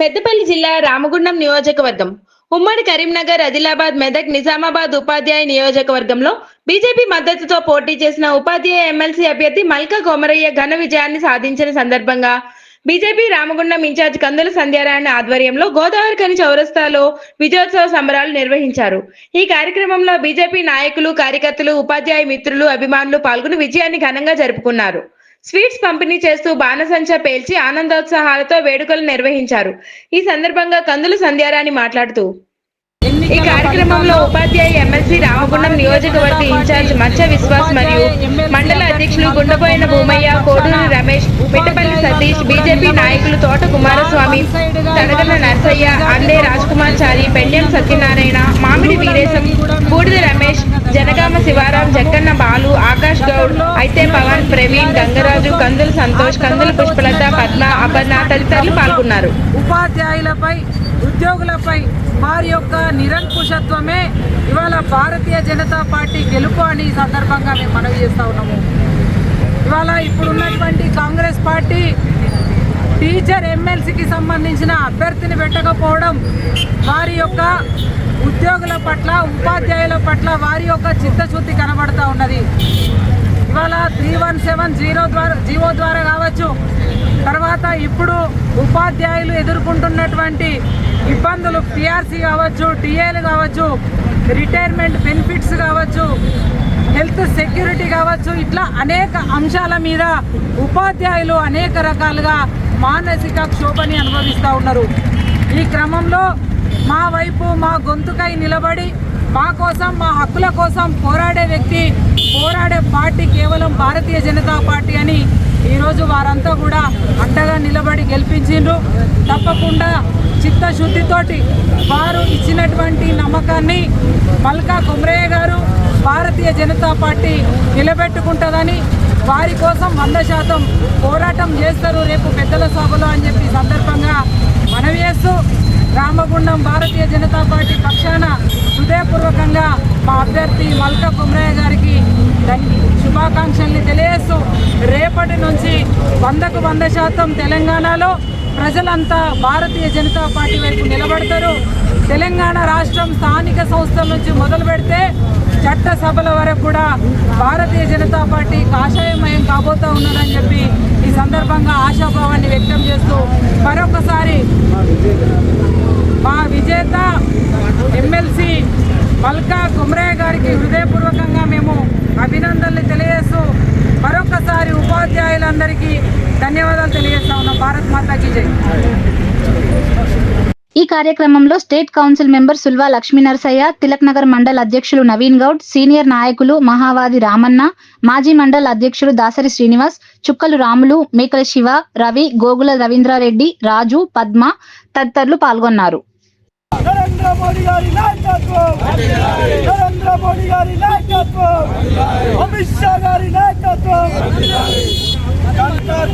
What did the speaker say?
పెద్దపల్లి జిల్లా రామగుండం నియోజకవర్గం. ఉమ్మడి కరీంనగర్ ఆదిలాబాద్ మెదక్ నిజామాబాద్ ఉపాధ్యాయ నియోజకవర్గంలో బీజేపీ మద్దతుతో పోటీ చేసిన ఉపాధ్యాయ ఎమ్మెల్సీ అభ్యర్థి మల్కా కొమరయ్య ఘన విజయాన్ని సాధించిన సందర్భంగా BJP Ramagundam in charge Kandula Sandhyarayana ఆధ్వర్యంలో గోదావరి కని చౌరస్తాలో విజయోత్సవ సంబరాలు నిర్వహించారు. ఈ కార్యక్రమంలో బీజేపీ నాయకులు కార్యకర్తలు ఉపాధ్యాయ మిత్రులు అభిమానులు పాల్గొని విజయాన్ని ఘనంగా జరుపుకున్నారు. స్వీట్స్ పంపిణీ చేస్తూ బాణసంచా పేల్చి ఆనందోత్సాహాలతో వేడుకలు నిర్వహించారు. ఈ సందర్భంగా కందుల సంధ్యారాణి మాట్లాడుతూ ఈ కార్యక్రమంలో ఉపాధ్యాయ ఎమ్మెల్సీ రామగుండం నియోజకవర్గ ఇన్ఛార్జ్ మచ్చ విశ్వాస్ మరియు మండల అధ్యక్షులు గుండపోయిన భూమయ్య కోడూరు రమేష్ మిట్టపల్లి సతీష్ బీజేపీ నాయకులు తోట కుమారస్వామి తడగల నర్సయ్య అందే రాజ్కుమార్ చారి పెండ్యం సత్యనారాయణ మామిడి వీరేశం బూడిద రమేష్ జనగామ శివారాం జక్కన్న బాలు ఆకాష్ గౌడ్ అయితే పవన్ ప్రవీణ్ గంగరాజు కందుల సంతోష్ కందుల పుష్పలత పద్మ అపర్ణ తదితరులు పాల్గొన్నారు. ఉపాధ్యాయులపై ఉద్యోగులపై వారి యొక్క నిరంకుశత్వమే ఇవాళ భారతీయ జనతా పార్టీ గెలుపు అని ఈ సందర్భంగా మేము మనవి చేస్తూ ఉన్నాము. ఇవాళ ఇప్పుడున్నటువంటి కాంగ్రెస్ పార్టీ టీచర్ ఎమ్మెల్సీకి సంబంధించిన అభ్యర్థిని పెట్టకపోవడం వారి యొక్క ఉద్యోగుల పట్ల ఉపాధ్యాయుల పట్ల వారి యొక్క చిత్తశుద్ధి కనబడతా ఉన్నది. ఇవాళ త్రీ వన్ సెవెన్ జీరో ద్వారా జీవో ద్వారా కావచ్చు. తర్వాత ఇప్పుడు ఉపాధ్యాయులు ఎదుర్కొంటున్నటువంటి ఇబ్బందులు పిఆర్సీ కావచ్చు డిఏలు కావచ్చు రిటైర్మెంట్ బెనిఫిట్స్ కావచ్చు హెల్త్ సెక్యూరిటీ కావచ్చు ఇట్లా అనేక అంశాల మీద ఉపాధ్యాయులు అనేక రకాలుగా మానసిక క్షోభని అనుభవిస్తూ ఉన్నారు. ఈ క్రమంలో మా వైపు మా గొంతుకై నిలబడి మా కోసం మా హక్కుల కోసం పోరాడే వ్యక్తి పోరాడే పార్టీ కేవలం భారతీయ జనతా ఈరోజు వారంతా కూడా అండగా నిలబడి గెలిపించిండ్రు. తప్పకుండా చిత్తశుద్ధితోటి వారు ఇచ్చినటువంటి నమ్మకాన్ని మల్కా కుమ్రయ్య గారు భారతీయ జనతా పార్టీ నిలబెట్టుకుంటుందని వారి కోసం వంద శాతం పోరాటం చేస్తారు రేపు పెద్దల సభలో అని చెప్పి సందర్భంగా మనవి చేస్తూ రామగుండం భారతీయ జనతా పార్టీ పక్షాన హృదయపూర్వకంగా మా అభ్యర్థి మల్కా కుమ్రయ్య గారికి ధన్- శుభాకాంక్షల్ని రేపటి నుంచి వందకు వంద శాతం తెలంగాణలో ప్రజలంతా భారతీయ జనతా పార్టీ వైపు నిలబడతారు. తెలంగాణ రాష్ట్రం స్థానిక సంస్థల నుంచి మొదలు పెడితే చట్టసభల వరకు కూడా భారతీయ జనతా పార్టీ కాషాయమయం కాబోతా ఉన్నదని చెప్పి ఈ సందర్భంగా ఆశాభావాన్ని వ్యక్తం చేస్తూ మరొకసారి మా విజేత ఎమ్మెల్సీ మల్కా కుమ్ర గారికి హృదయపూర్వకంగా మేము అభినందనలు తెలియజేస్తూ మరొకసారి ఉపాధ్యాయులందరికీ ధన్యవాదాలు తెలియజేస్తా ఉన్నాం. భారత్ మాతాకి జై. ఈ కార్యక్రమంలో state council member Sulva Lakshmi Narasayya Tilak Nagar mandal అధ్యక్షులు నవీన్ గౌడ్ సీనియర్ నాయకులు మహావాది రామన్న మాజీ మండల్ అధ్యక్షులు దాసరి శ్రీనివాస్ చుక్కలు రాములు మేకల శివ రవి గోగుల రవీంద్రారెడ్డి రాజు పద్మ తదితరులు పాల్గొన్నారు. నరేంద్ర మోడీ గారి